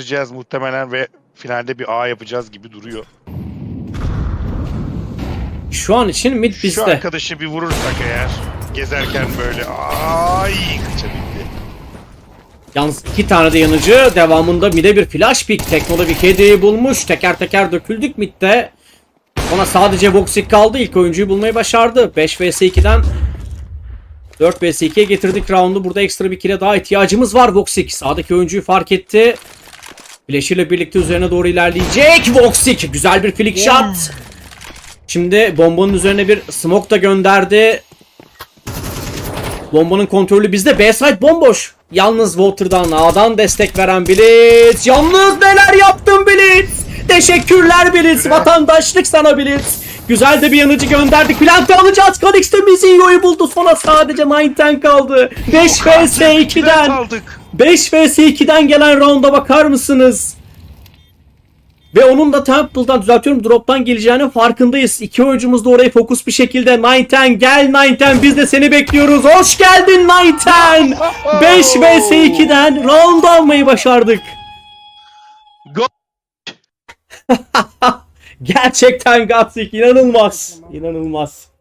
Gireceğiz muhtemelen ve finalde bir A yapacağız gibi duruyor. Şu an için mid Şu bizde. arkadaşı bir vurursak eğer gezerken böyle ay kaçabildi. Yalnız iki tane de yanıcı. Devamında mid'e bir flash pick. Tekno'da bir kedi bulmuş. Teker teker döküldük mid'de. Ona sadece Voxic kaldı. İlk oyuncuyu bulmayı başardı. 5 vs 2'den 4 vs 2'ye getirdik roundu. Burada ekstra bir kill'e daha ihtiyacımız var Voxic. Sağdaki oyuncuyu fark etti. Flash ile birlikte üzerine doğru ilerleyecek. Voxic güzel bir flick shot. Şimdi bombanın üzerine bir smoke da gönderdi. Bombanın kontrolü bizde. B-side bomboş. Yalnız Water'dan A'dan destek veren Blitz. Yalnız neler yaptın Blitz. Teşekkürler Blitz. Vatandaşlık sana Blitz. Güzel de bir yanıcı gönderdik. Plant'ı alacağız. Kalix'te Mizinho'yu buldu. Sonra sadece 9 kaldı. 5 vs Güzel 2'den. kaldık. 5 vs 2'den gelen rounda bakar mısınız? Ve onun da Temple'dan düzeltiyorum drop'tan geleceğinin farkındayız. İki oyuncumuz da oraya fokus bir şekilde. Nineten gel Nineten biz de seni bekliyoruz. Hoş geldin Nineten. 5 vs 2'den round almayı başardık. Gerçekten Gatsik inanılmaz. İnanılmaz.